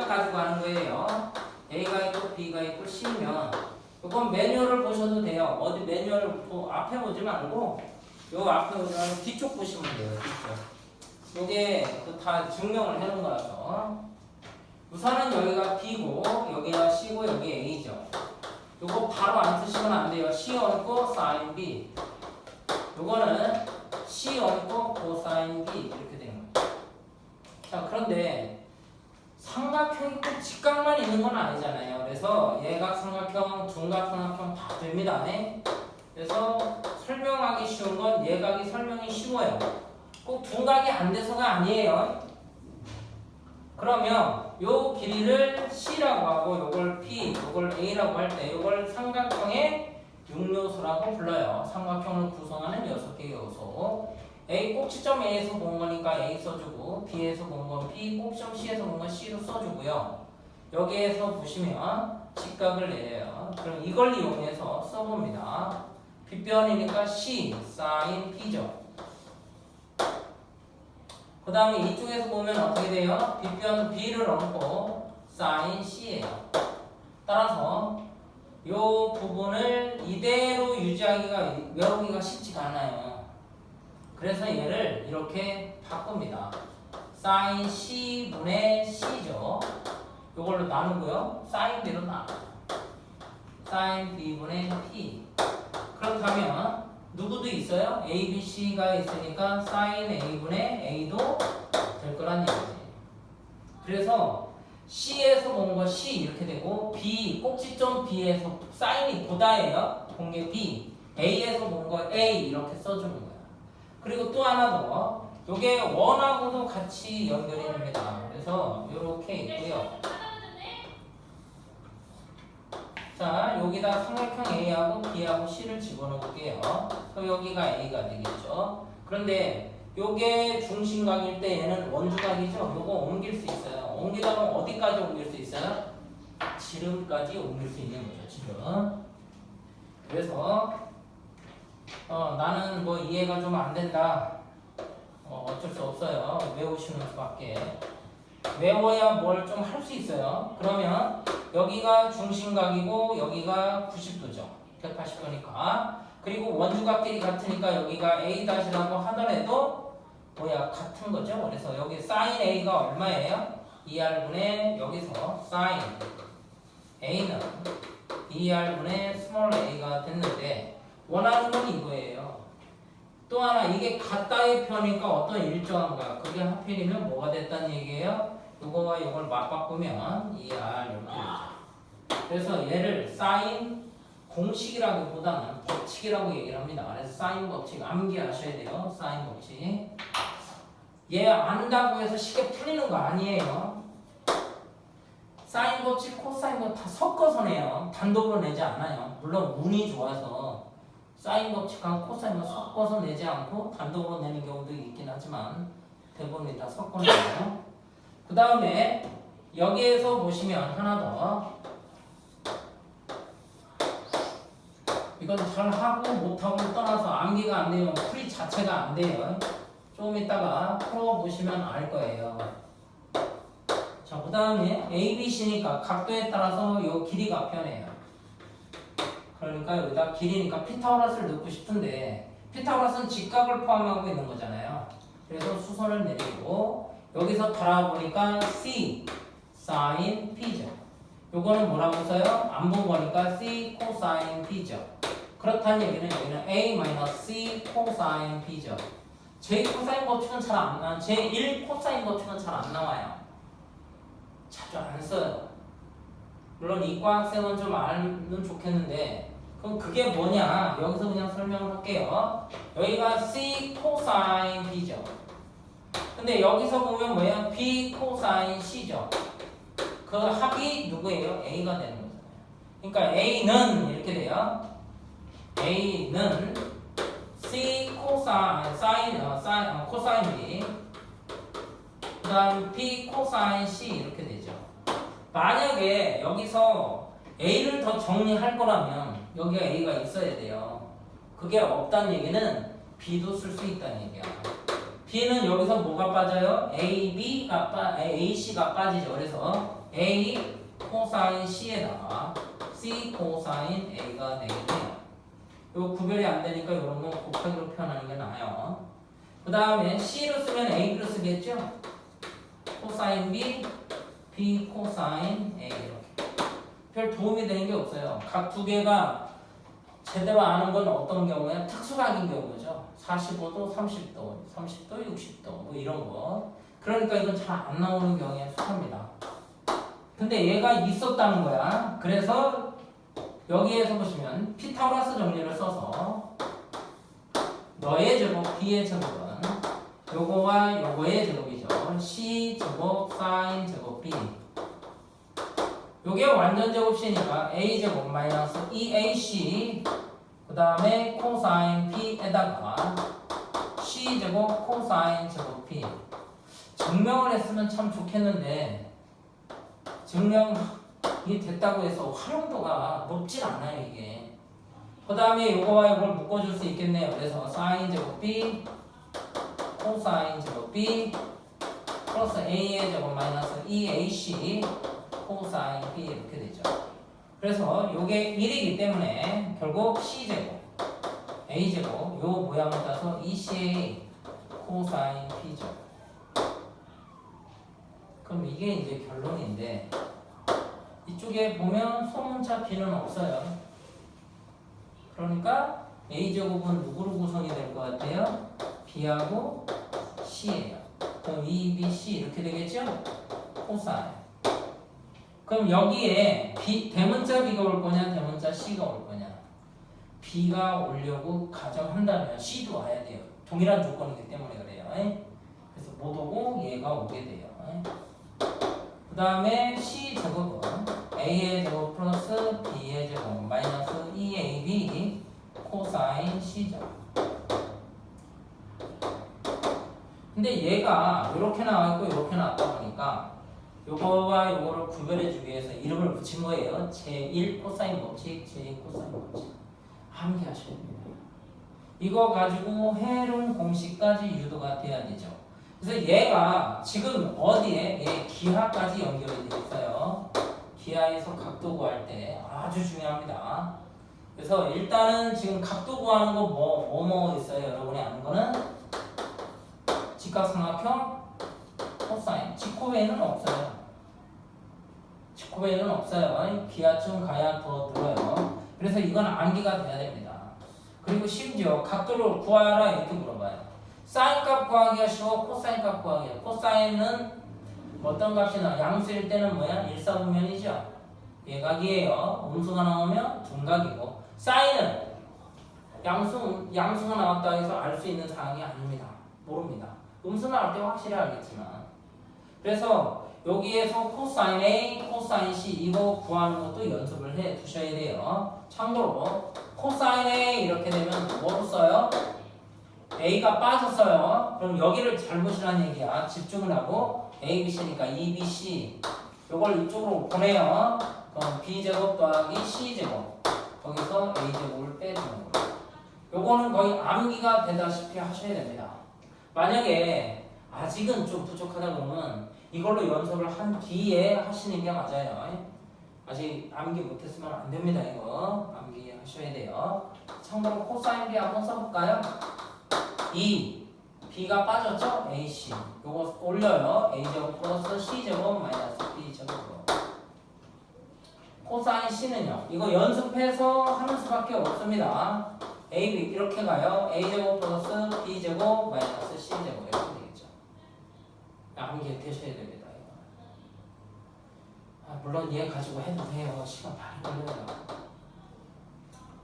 생각 가지고 하는 거예요. A가 있고 B가 있고 C면 이건 매뉴얼을 보셔도 돼요. 어디 매뉴얼 보- 앞에 보지 말고 요 앞에 보면 뒤쪽 보시면 돼요. 뒤쪽. 요게 그다 증명을 해놓은 거라서 우선은 여기가 B고 여기가 C고 여기 A죠. 요거 바로 안 쓰시면 안 돼요. C 얹고 sin B. 요거는 C 얹고 cosine B 이렇게 되는 거예요. 자 그런데 삼각형이 꼭 직각만 있는 건 아니잖아요. 그래서 예각 삼각형, 둔각 삼각형 다 됩니다. 네? 그래서 설명하기 쉬운 건 예각이 설명이 쉬워요. 꼭 둔각이 안 돼서가 아니에요. 그러면 요 길이를 C라고 하고 요걸 P, 요걸 A라고 할 때 요걸 삼각형의 육요소라고 불러요. 삼각형을 구성하는 여섯 개의 요소. A 꼭지점 A에서 본 거니까 A 써주고 B에서 본 건 B, 꼭지점 C에서 본 건 C로 써주고요. 여기에서 보시면 직각을 내려요. 그럼 이걸 이용해서 써봅니다. 빗변이니까 C, sin P죠. 그 다음에 이쪽에서 보면 어떻게 돼요? 빗변 B를 얹고 sin C예요. 따라서 이 부분을 이대로 유지하기가 외우기가 쉽지가 않아요. 그래서 얘를 이렇게 바꿉니다. sin C분의 C죠. 이걸로 나누고요. B로 나눠. sin B분의 P. 그렇다면 누구도 있어요? A, B, C가 있으니까 sin A분의 A도 될 거란 얘기지. 그래서 C에서 본 거 C 이렇게 되고 B 꼭지점 B에서 사인이 보다예요. 본게 B. A에서 본 거 A 이렇게 써주는 거야. 그리고 또 하나 더. 요게 원하고도 같이 연결이 됩니다. 그래서 이렇게 있고요. 자, 여기다 삼각형 A하고 B하고 C를 집어넣을게요. 그럼 여기가 A가 되겠죠. 그런데 요게 중심각일 때 얘는 원주각이죠. 요거 옮길 수 있어요. 옮기다 보면 어디까지 옮길 수 있어요? 지름까지 옮길 수 있는 거죠. 지름. 그래서 어, 나는 뭐 이해가 좀 안 된다. 어, 어쩔 수 없어요. 외우시는 수밖에. 외워야 뭘 좀 할 수 있어요. 그러면 여기가 중심각이고 여기가 90도죠. 180도니까. 그리고 원주각끼리 같으니까 여기가 A-라고 하더라도 뭐야 같은 거죠. 그래서 여기 sin A가 얼마예요? 2R분의 여기서 sin A는 2R분의 small a가 됐는데 원하는 건 이거예요. 또 하나 이게 같다의 표니까 어떤 일정한가 그게 하필이면 뭐가 됐다는 얘기예요? 이거와 이걸 맞바꾸면 2R 이렇게 되죠. 그래서 얘를 사인 공식이라기보다는 법칙이라고 얘기를 합니다. 그래서 사인 법칙 암기하셔야 돼요. 사인 법칙. 얘 안다고 해서 쉽게 풀리는 거 아니에요. 사인 법칙, 코사인 법다 섞어서 내요. 단독으로 내지 않아요. 물론 운이 좋아서 사인 법칙과 코사인을 섞어서 내지 않고 단독으로 내는 경우도 있긴 하지만 대부분이 다 섞어내요. 그 다음에 여기에서 보시면 하나 더 이건 잘 하고 못하고 떠나서 암기가 안 되면 풀이 자체가 안 돼요. 조금 있다가 풀어보시면 알 거예요. 자, 그 다음에 ABC니까 각도에 따라서 요 길이가 변해요. 그러니까 여기다 길이니까 피타고라스를 넣고 싶은데 피타고라스는 직각을 포함하고 있는 거잖아요. 그래서 수선을 내리고 여기서 바라보니까 C sin P죠. 요거는 뭐라고 써요? 안 본 거니까 C cosine P죠. 그렇다는 얘기는 여기는 A C cosine P죠. 제 코사인 법칙은 잘 안 나, 제1 코사인 법칙은 잘 안 나와요. 자주 안 써요. 물론 이과 학생은 좀 알면 좋겠는데 그럼 그게 뭐냐? 여기서 그냥 설명을 할게요. 여기가 C 코사인 B죠. 근데 여기서 보면 뭐예요? B 코사인 C죠. 그 합이 누구예요? A가 되는 거잖아요. 그러니까 A는 이렇게 돼요. A는 C 코사인 사인, 어, 사인, 어, 코사인 B 그 다음 B 코사인 C 이렇게 되죠. 만약에 여기서 A를 더 정리할 거라면 여기가 A가 있어야 돼요. 그게 없다는 얘기는 B도 쓸 수 있다는 얘기야. B는 여기서 뭐가 빠져요? A, B가 빠, A, C가 빠지죠. 그래서 A 코사인 C에다가 C 코사인 A가 되게 돼요. 요 구별이 안 되니까 이런 건 곱하기로 표현하는 게 나아요. 그 다음에 C로 쓰면 A로 쓰겠죠? 코사인 B, B 코사인 A 이렇게. 별 도움이 되는 게 없어요. 각 두 개가 제대로 아는 건 어떤 경우에 특수각인 경우죠. 45도, 30도, 30도, 60도 뭐 이런 거. 그러니까 이건 잘 안 나오는 경우에 속합니다. 근데 얘가 있었다는 거야. 그래서 여기에서 보시면 피타고라스 정리를 써서 너의 제곱, B의 제곱은 요거와 요거의 제곱이죠. C 제곱, 사인 제곱 B. 요게 완전 제곱 C니까 A 제곱 마이너스 2AC 그 다음에 코사인 P에다가 C 제곱 코사인 제곱 P. 증명을 했으면 참 좋겠는데 증명이 됐다고 해서 활용도가 높진 않아요 이게. 그 다음에 요거와 요걸 묶어줄 수 있겠네요. 그래서 사인 제곱 B 코사인 제곱 B 플러스 A의 제곱 마이너스 2AC 코사인 B 이렇게 되죠. 그래서 요게 1이기 때문에 결국 C제곱 A제곱 요 모양을 따서 ECA 코사인 B죠 그럼 이게 이제 결론인데 이쪽에 보면 소문차 B는 없어요. 그러니까 A제곱은 누구로 구성이 될 것 같아요? B하고 C예요. 그럼 2BC 이렇게 되겠죠? 코사인 그럼 여기에 B, 대문자 B가 올 거냐 대문자 C가 올 거냐? B가 오려고 가정한다면 C도 와야 돼요. 동일한 조건이기 때문에 그래요. 에? 그래서 못 오고 얘가 오게 돼요. 그 다음에 C 제곱은 A의 제곱 플러스 B의 제곱 마이너스 2AB 코사인 C죠 근데 얘가 이렇게 나와있고 이렇게 나왔다 보니까 요거와 요거를 구별해 주기 위해서 이름을 붙인 거예요. 제1 코사인 법칙, 제2 코사인 법칙. 암기하셔야 됩니다. 이거 가지고 해론 공식까지 유도가 돼야 되죠. 그래서 얘가 지금 어디에 얘 기하까지 연결이 되어 있어요. 기하에서 각도 구할 때 아주 중요합니다. 그래서 일단은 지금 각도 구하는 거 뭐 뭐 뭐 있어요? 여러분이 아는 거는 직각삼각형 코사인 지코베는 없어요. 지코베는 없어요. 기하층 가야 더 늘어요. 그래서 이건 암기가 돼야 됩니다. 그리고 심지어 각도를 구하라 이렇게 물어봐요. 사인 값 구하기가 쉬워 코사인 값 구하기가 코사인은 어떤 값이 나 양수일 때는 뭐야? 일사분면이죠. 예각이에요. 음수가 나오면 둔각이고 사인은 양수 양수가 나왔다 해서 알 수 있는 사항이 아닙니다. 모릅니다. 음수 나올 때 확실히 알겠지만 그래서 여기에서 코사인 A, 코사인 C 이거 구하는 것도 연습을 해 두셔야 돼요. 참고로 코사인 A 이렇게 되면 뭐로 써요? A가 빠졌어요. 그럼 여기를 잘못이라는 얘기야. 집중을 하고 A, B, C니까 2, B, C 요걸 이쪽으로 보내요. 그럼 B 제곱 더하기 C 제곱 거기서 A 제곱을 빼주는 거예요. 요거는 거의 암기가 되다시피 하셔야 됩니다. 만약에 아직은 좀 부족하다 그러면 이걸로 연습을 한 뒤에 하시는 게 맞아요. 아직 암기 못했으면 안 됩니다. 이거 암기 하셔야 돼요. 참고로 코사인 B 한번 써볼까요? 2 B가 빠졌죠? AC 요거 올려요. A 제곱 플러스 C 제곱 마이너스 B 제곱 코사인 C는요. 이거 연습해서 하는 수밖에 없습니다. A, B 이렇게 가요. A 제곱 플러스 B 제곱 마이너스 C 제곱 암기 되셔야 됩니다. 아, 물론 얘 가지고 해도 돼요. 시간 많이 걸려요.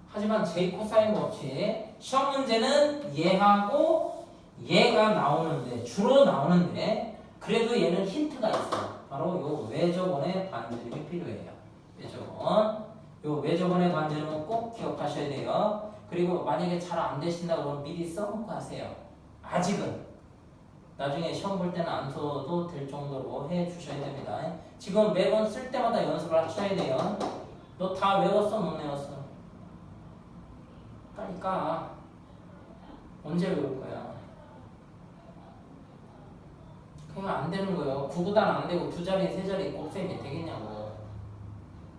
하지만 제 코사인 법칙 시험 문제는 얘하고 얘가 나오는데 주로 나오는데 그래도 얘는 힌트가 있어요. 바로 요 외접원의 반지름이 필요해요. 외접원. 요 외접원의 반지름은 꼭 기억하셔야 돼요. 그리고 만약에 잘 안 되신다 그러면 미리 써놓고 하세요. 아직은. 나중에 시험 볼 때는 안 써도 될 정도로 해 주셔야 됩니다. 지금 매번 쓸 때마다 연습을 하셔야 돼요. 너 다 외웠어? 못 외웠어? 빨리 까. 언제 외울 거야? 그냥 안 되는 거예요. 구구단 안 되고 두 자리 세 자리 곱셈이 되겠냐고.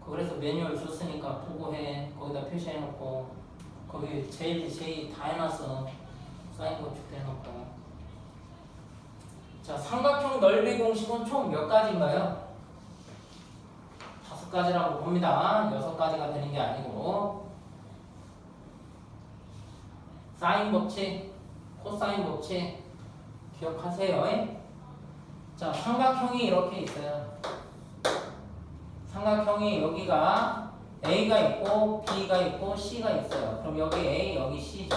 그래서 매뉴얼 줬으니까 보고 해. 거기다 표시해놓고 거기 제일 제일 다 해놨어. 사인 법칙도 해놓고. 자 삼각형 넓이 공식은 총 몇 가지인가요? 다섯 가지라고 봅니다. 여섯 가지가 되는 게 아니고 사인 법칙, 코사인 법칙 기억하세요. 예? 자, 삼각형이 이렇게 있어요. 삼각형이 여기가 A가 있고 B가 있고 C가 있어요. 그럼 여기 A, 여기 C죠.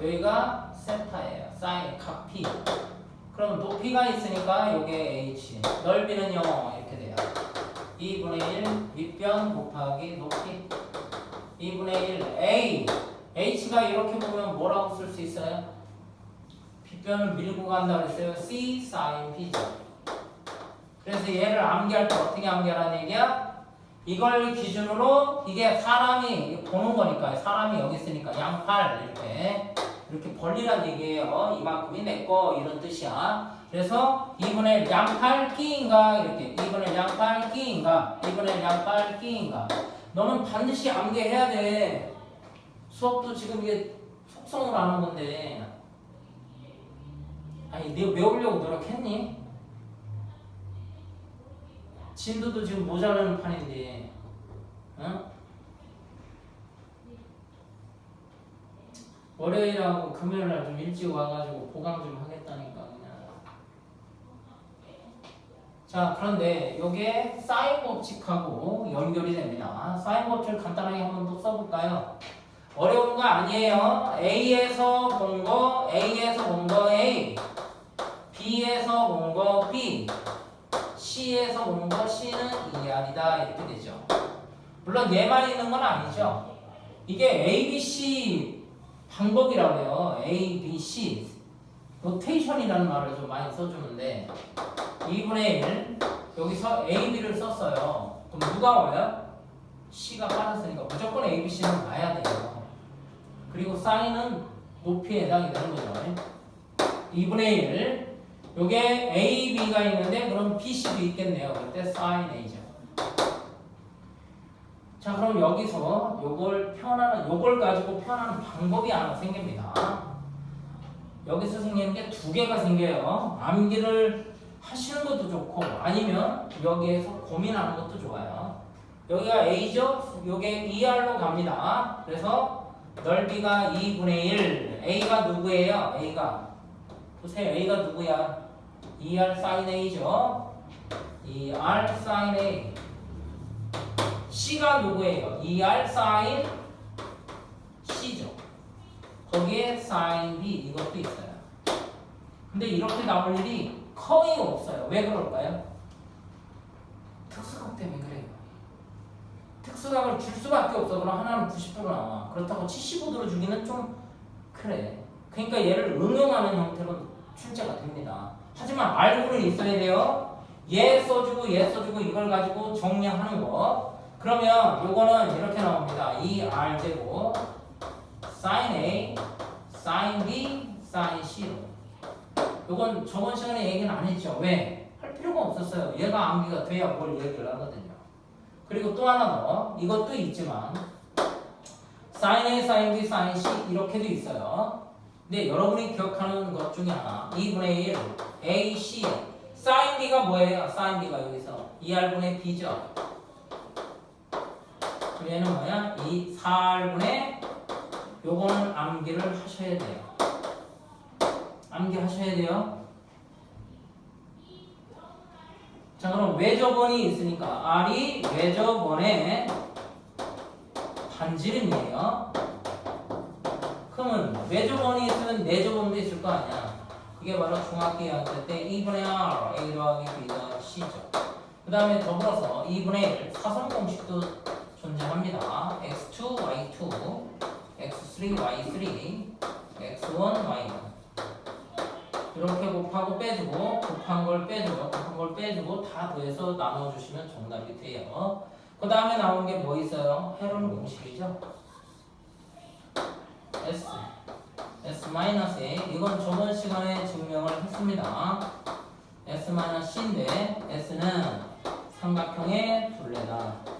여기가 세타예요. 사인 각 P. 그럼 높이가 있으니까 요게 H. 넓이는요 이렇게 돼요. 2분의 1 밑변 곱하기 높이 2분의 1 A H가 이렇게 보면 뭐라고 쓸 수 있어요? 빗변을 밀고 간다 그랬어요. C sin B죠. 그래서 얘를 암기할 때 어떻게 암기하라는 얘기야? 이걸 기준으로 이게 사람이 보는 거니까 사람이 여기 있으니까 양팔 이렇게 이렇게 벌리란 얘기예요. 이만큼이 내 거 이런 뜻이야. 그래서 2분의 양팔 끼인가 이렇게 2분의 양팔 끼인가 2분의 양팔 끼인가 너는 반드시 암기해야 돼. 수업도 지금 이게 속성으로 하는 건데 아니 네 외우려고 노력했니? 진도도 지금 모자라는 판인데 응? 월요일하고 금요일날 좀 일찍 와가지고 보강 좀 하겠다니까 그냥 자 그런데 요게 사인 법칙하고 연결이 됩니다 사인 법칙을 간단하게 한번 또 써볼까요? 어려운 거 아니에요. A에서 본 거, A에서 본 거 A, B에서 본 거 B, C에서 본 거 C는 2R이다 이렇게 되죠. 물론 얘만 있는 건 아니죠. 이게 A, B, C 방법이라고 해요. A, B, C 로테이션이라는 말을 좀 많이 써주는데 2분의 1 여기서 A, B를 썼어요. 그럼 누가 와요? C가 빠졌으니까 무조건 A, B, C는 와야 돼요. 그리고 사인은 높이에 해당이 되는 거죠. 2분의 1. 요게 A, B가 있는데 그럼 B, C도 있겠네요. 그때 사인 A죠. 자, 그럼 여기서 요걸 표현하는 요걸 가지고 표현하는 방법이 하나 생깁니다. 여기서 생기는 게 두 개가 생겨요. 암기를 하시는 것도 좋고 아니면 여기에서 고민하는 것도 좋아요. 여기가 A죠? 요게 2R로 갑니다. 그래서 넓이가 2분의 1. A가 누구예요? A가. 보세요. A가 누구야? 2R sin A죠? 2R sin A. C가 누구예요? 2R sin C죠. 거기에 sin B 이것도 있어요. 근데 이렇게 나올 일이 거의 없어요. 왜 그럴까요? 특수각 때문에 그래요. 특수각을 줄 수밖에 없어. 그럼 하나는 90도로 나와. 그렇다고 75도로 주기는 좀 그래. 그러니까 얘를 응용하는 형태로 출제가 됩니다. 하지만 알고는 있어야 돼요. 얘 써주고 얘 써주고 이걸 가지고 정리하는 거. 그러면 요거는 이렇게 나옵니다. 이 R 제곱 sin A, sin B, sin C로. 요건 저번 시간에 얘기는 안 했죠. 왜? 할 필요가 없었어요. 얘가 암기가 돼야 뭘 얘기를 하거든요. 그리고 또 하나 더 이것도 있지만 sin A, sin B, sin C 이렇게도 있어요. 근데 여러분이 기억하는 것 중에 하나 2분의 1 A, C sin B가 뭐예요? sin B가 여기서 2R분의 B죠. 그럼 얘는 뭐야? 이 4R분의 요거는 암기를 하셔야 돼요. 암기 하셔야 돼요. 자 그럼 외접원이 있으니까 R이 외접원의 반지름이에요. 그러면 외접원이 있으면 내접원도 있을 거 아니야. 이게 바로 중학기 학교 때 2분의 R A 더하기 B 더하기 C죠. 그 다음에 더불어서 2분의 1 사선 공식도 존재합니다. X2, Y2, X3, Y3, X1, Y1 이렇게 곱하고 빼주고 곱한 걸 빼주고 곱한 걸 빼주고 다 더해서 나눠주시면 정답이 돼요. 그 다음에 나온 게뭐 있어요? 헤론 공식이죠. S S 마이너스 A 이건 저번 시간에 증명을 했습니다. S-C인데 S는 삼각형의 둘레다.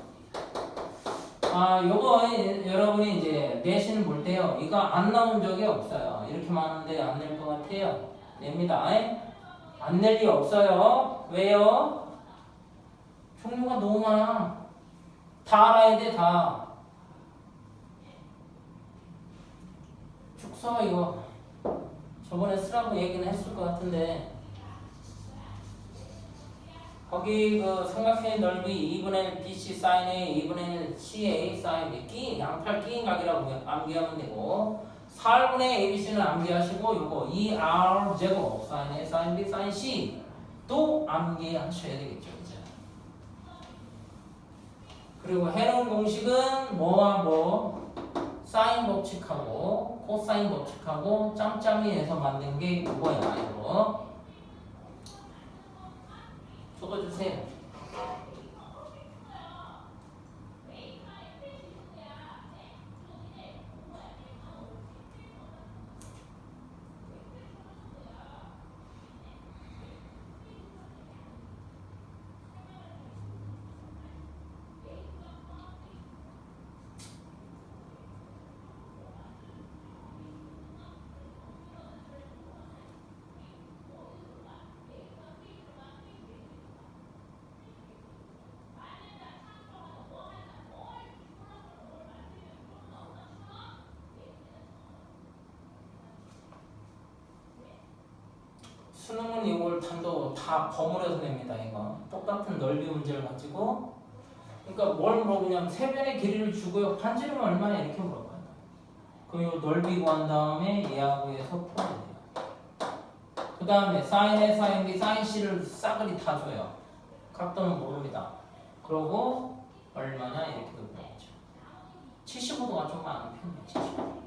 아, 요거 여러분이 이제 내신 볼 때요. 이거 안 나온 적이 없어요. 이렇게 많은데 안 낼 것 같아요. 냅니다. 안 낼 리 없어요. 왜요? 종류가 너무 많아. 다 알아야 돼, 다. 축서 이거 저번에 쓰라고 얘기는 했을 것 같은데 거기 그 삼각형의 넓이 2분의 1 BC 사인 A, 2분의 1 CA 사인 끼 양팔 끼인 각이라고 암기하면 되고 4분의 ABC는 암기하시고 요거 2R 제곱 사인 A, 사인 B, 사인 C 또 암기하셔야 되겠죠 이제. 그리고 해놓은 공식은 뭐와 뭐 사인 법칙하고 코사인 법칙하고 짬짬이에서 만든 게 이거야 이거 적어주세요 수능은 이걸 단도 다 버무려서 냅니다 이거. 똑같은 넓이 문제를 가지고. 그러니까 뭘 물어보냐면 세변의 길이를 주고요. 반지름 얼마냐 이렇게 물어봐요. 요 넓이 구한 다음에 얘하고 해서 풀어야 돼요. 그 다음에 사인 A, 사인 B, 사인 C를 싸그리 다 줘요. 각도는 모릅니다. 그러고 얼마냐 이렇게 물어보죠. 75도가 좀 많은 편이에요 75도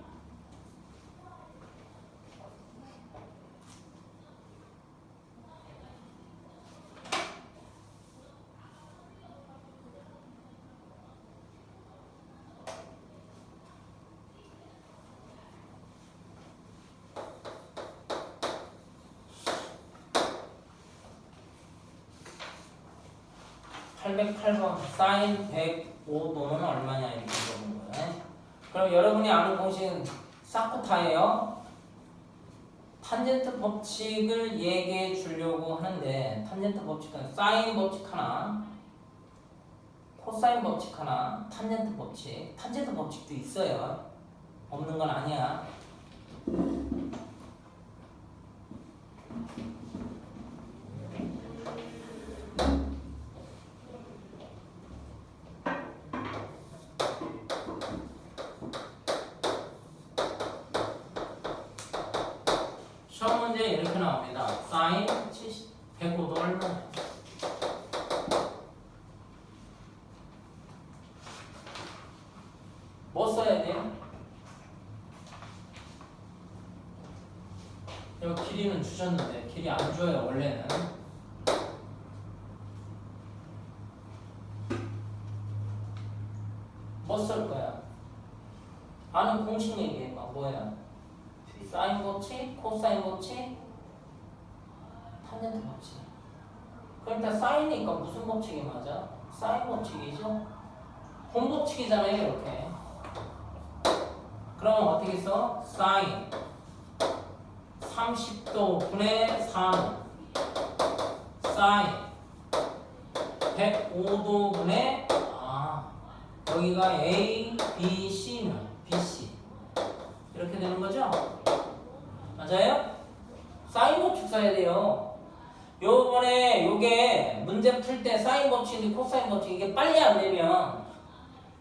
808번 사인 105 도는 얼마냐 이렇게 물어보는 거예요. 그럼 여러분이 아는 공식은 사쿠타예요. 탄젠트 법칙을 얘기해 주려고 하는데 탄젠트 법칙은 사인 법칙 하나, 코사인 법칙 하나, 탄젠트 법칙, 탄젠트 법칙도 있어요. 없는 건 아니야. 시험 문제 이렇게 나옵니다. 사인 70, 105도 얼마냐? 뭐 써야 돼요? 여기 길이는 주셨는데 길이 안 줘요 원래는 뭐쓸 거야? 아는 공식 얘기해봐 뭐야? 사인 법칙, 코사인 법칙, 탄젠트 법칙. 그러니까 사인이니까 무슨 법칙이 맞아? 사인 법칙이죠? 본 법칙이잖아요, 이렇게. 그러면 어떻게 써? 사인 30도 분의 3 사인 105도 분의 아 여기가 A, B, C면 BC 이렇게 되는 거죠? 맞아요? 사인 법칙 써야 돼요. 요번에 요게 문제 풀 때 사인 법칙인지 코사인 법칙 이게 빨리 안 되면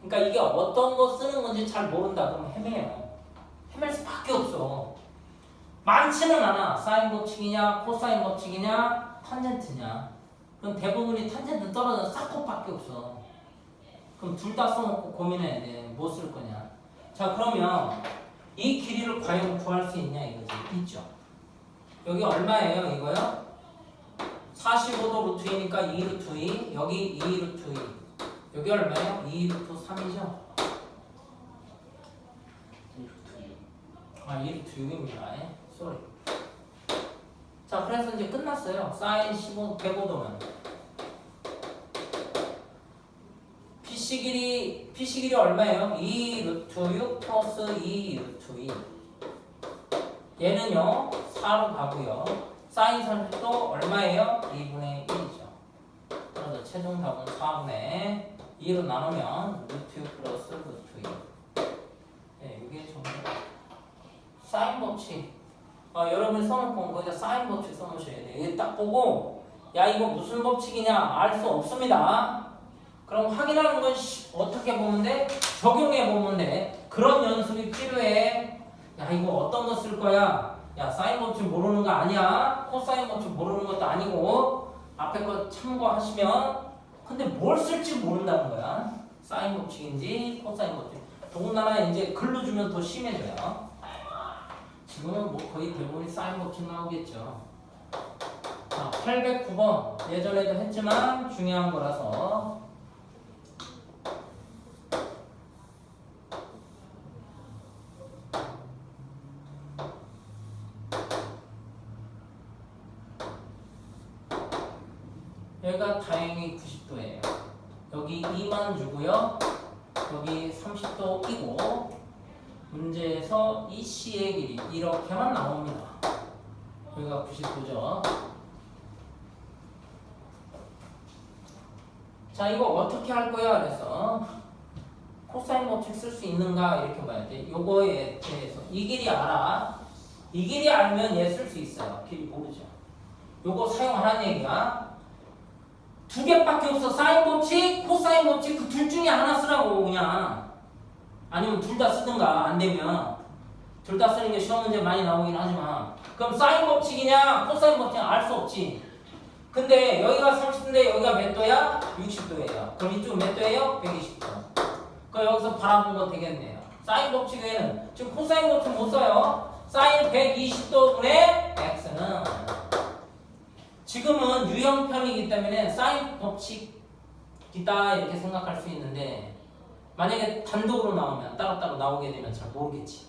그러니까 이게 어떤 거 쓰는 건지 잘 모른다 그러면 헤매요. 헤맬 수밖에 없어. 많지는 않아. 사인 법칙이냐 코사인 법칙이냐 탄젠트냐. 그럼 대부분이 탄젠트 떨어져 싹kop밖에 없어. 그럼 둘 다 써놓고 고민해야 돼. 뭐 쓸 거냐. 자 그러면 이 길이를 과연 구할 수 있냐 이거지. 있죠. 여기 얼마예요 이거요? 45도 루트이니까 2 루트 2 여기 2 루트 2 여기 얼마예요? 2 루트 3이죠? 아 2 루트 6입니다 쏘리 자, 그래서 이제 끝났어요. 사인 15, 105도면. PC 길이, PC 길이 얼마예요? 2 루트 6 플러스 2 루트 2. 얘는요, 4로 가고요. 사인 30도 얼마예요? 2분의 1이죠. 그래서 최종 답은 4분의 2로 나누면 루트 6 플러스 루트 2. 네, 이게 정답. 사인 법칙. 어, 여러분 써놓고 거기다 사인 법칙 써놓으셔야 돼요. 딱 보고 야 이거 무슨 법칙이냐 알 수 없습니다. 그럼 확인하는 건 시- 어떻게 보면 돼? 적용해 보면 돼. 그런 연습이 필요해. 야 이거 어떤 거 쓸 거야? 야 사인 법칙 모르는 거 아니야? 코사인 법칙 모르는 것도 아니고 앞에 거 참고하시면 근데 뭘 쓸지 모른다는 거야. 사인 법칙인지 코사인 법칙. 더군다나 이제 글로 주면 더 심해져요. 지금은 뭐 거의 대부분이 사인 법칙 나오겠죠. 자, 809번 예전에도 했지만 중요한 거라서 여기가 다행히 90도예요. 여기 2만 주고요. 여기 30도이고 문제에서 이 C의 길이 이렇게만 나옵니다. 여기가 90도죠. 자, 이거 어떻게 할 거야? 그래서 코사인 법칙 쓸 수 있는가 이렇게 봐야 돼. 요거에 대해서 이 길이 알아. 이 길이 알면 얘 쓸 수 있어요. 길이 모르죠. 요거 사용하라는 얘기야. 두 개밖에 없어. 사인 법칙, 코사인 법칙 그 둘 중에 하나 쓰라고 그냥. 아니면 둘 다 쓰든가 안 되면 둘 다 쓰는 게 시험 문제 많이 나오긴 하지만 그럼 사인 법칙이냐 코사인 법칙 알수 없지. 근데 여기가 30도인데 여기가 몇 도야? 60도예요. 그럼 이쪽 몇 도예요? 120도. 그럼 여기서 바라본 거 되겠네요. 사인 법칙 외에는 지금 코사인 법칙 못 써요. 사인 120도 분의 x는 지금은 유형편이기 때문에 사인 법칙이다 이렇게 생각할 수 있는데 만약에 단독으로 나오면 따로따로 나오게 되면 잘 모르겠지.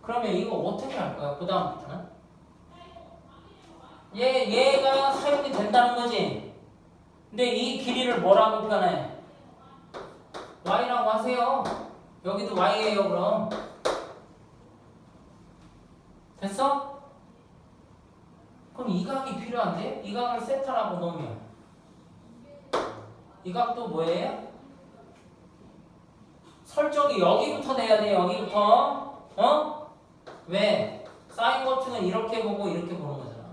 그러면 이거 어떻게 할 거야? 그 다음부터는? 얘, 얘가 사용이 된다는 거지. 근데 이 길이를 뭐라고 표현해? y라고 하세요. 여기도 y예요, 그럼. 됐어? 그럼 이 각이 필요한데? 이 각을 세타라고 놓으면 이 각도 뭐예요? 설정이 여기부터 돼야 돼, 여기부터. 어? 왜? 사인 법칙은 이렇게 보고 이렇게 보는 거잖아.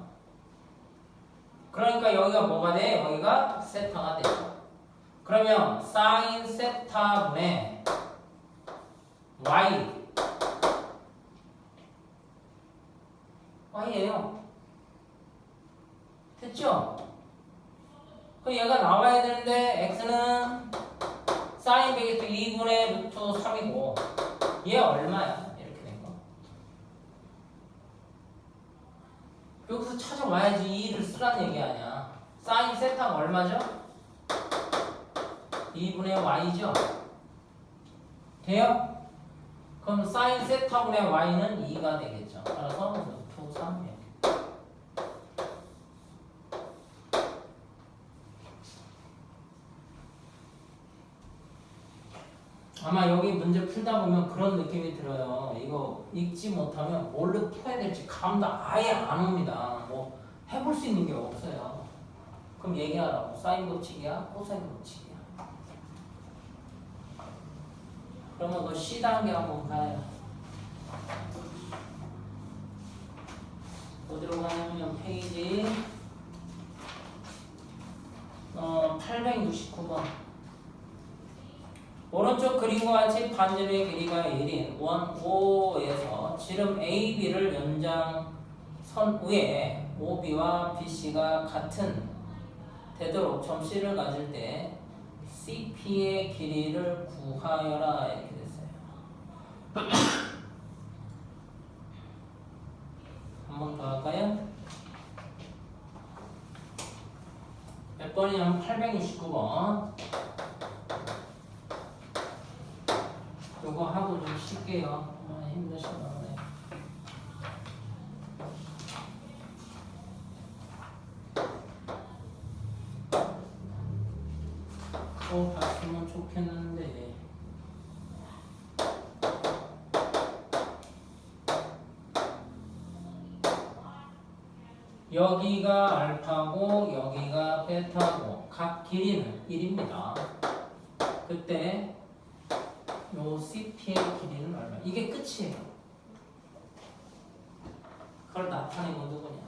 그러니까 여기가 뭐가 돼? 여기가 세타가 돼. 그러면 사인 세타분의 y y예요. 됐죠? 그럼 얘가 나와야 되는데 x는 사인 100에 2분의 루트 3이고 얘 얼마야? 이렇게 된 거. 여기서 찾아와야지 2를 쓰라는 얘기 아니야. 사인 세타가 얼마죠? 2분의 y죠? 돼요? 그럼 사인 세타분의 y는 2가 되겠죠. 따라서 루트 3 이렇게. 아마 여기 문제 풀다 보면 그런 느낌이 들어요. 이거 읽지 못하면 뭘로 풀어야 될지 감도 아예 안 옵니다. 뭐 해볼 수 있는 게 없어요. 그럼 얘기하라고. 사인 법칙이야? 코사인 법칙이야? 그러면 그 C 단계 한번 가요. 어디로 가냐면 페이지 어 869번. 오른쪽 그림과 같이 반지름의 길이가 1인 원 O에서 지름 AB를 연장선 위에 OB와 BC가 같은 되도록 점 C를 가질 때 CP의 길이를 구하여라 이렇게 됐어요. 한 번 더 할까요? 몇 번이냐면 869번. 저거 하고 좀 쉴게요. 어, 아, 힘드시나 네. 어, 여기가 알파고 여기가 베타고 각 길이는 1입니다. 그때 요 CP의 길이는 얼마? 이게 끝이에요. 그걸 나타내고 누구냐?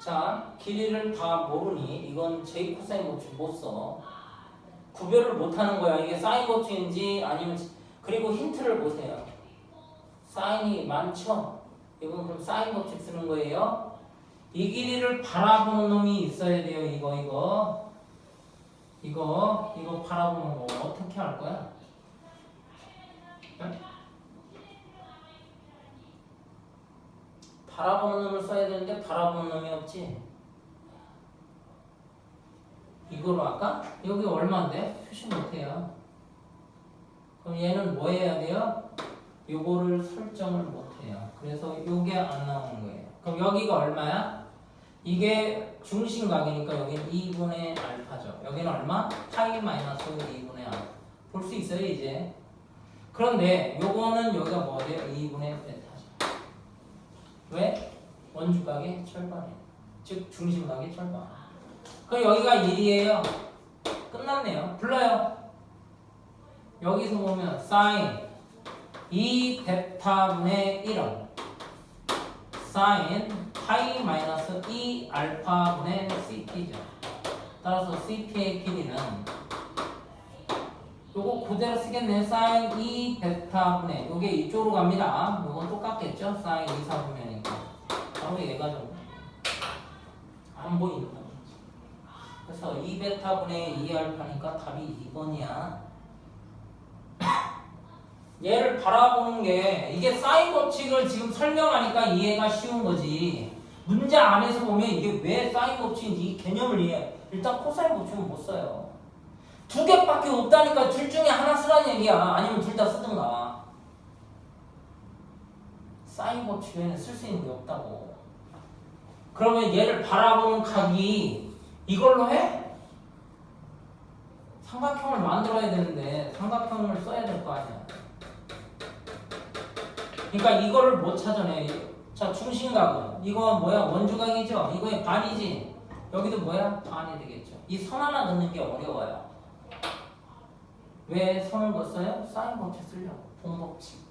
자, 길이를 다 모르니 이건 제 코사인 법칙 못 써. 구별을 못 하는 거야. 이게 사인 법칙인지 아니면 그리고 힌트를 보세요. 사인이 많죠? 이건 그럼 사인 법칙 쓰는 거예요. 이 길이를 바라보는 놈이 있어야 돼요. 이거 이거 이거 이거 바라보는 거 어떻게 할 거야? 응? 바라보는 놈을 써야 되는데 바라보는 놈이 없지. 이거로 할까? 여기 얼마인데? 표시 못해요. 그럼 얘는 뭐 해야 돼요? 요거를 설정을 못해요. 그래서 요게 안 나오는 거예요. 그럼 여기가 얼마야? 이게 중심각이니까 여기는 2분의 알파죠. 여기는 얼마? 파이 마이너스 2분의 알파. 볼 수 있어요, 이제. 그런데 요거는 여기가 뭐 돼요? 2분의 베타죠. 왜? 원주각의 절반이에요. 즉 중심각의 절반. 그럼 여기가 1이에요. 끝났네요. 불러요. 여기서 보면 사인 2 베타분의 1은 사인 파이 마이너스 2 알파분의 CP죠. 따라서 CP의 길이는 요거 그대로 쓰겠네. 사인 2 베타분의 요게 이쪽으로 갑니다. 요건 똑같겠죠? 사인 2 4분면이니까 바로 얘가 좀 안 보인다. 그래서 2 베타분의 2 알파니까 답이 2번이야. 얘를 바라보는 게 이게 사인 법칙을 지금 설명하니까 이해가 쉬운 거지. 문제 안에서 보면 이게 왜 사인 법칙인지 이 개념을 이해. 일단 코사인 법칙은 못 써요. 두 개밖에 없다니까 둘 중에 하나 쓰라는 얘기야. 아니면 둘 다 쓰든가. 사인 법칙 외에는 쓸 수 있는 게 없다고. 그러면 얘를 바라보는 각이 이걸로 해? 삼각형을 만들어야 되는데 삼각형을 써야 될 거 아니야. 그러니까 이거를 못 찾아내. 자 중심각은 이거 뭐야 원주각이죠. 이거의 반이지. 여기도 뭐야 반이 되겠죠. 이 선 하나 넣는 게 어려워요. 왜 선을 넣었어요? 사인 법칙 쓰려고. 봉법칙.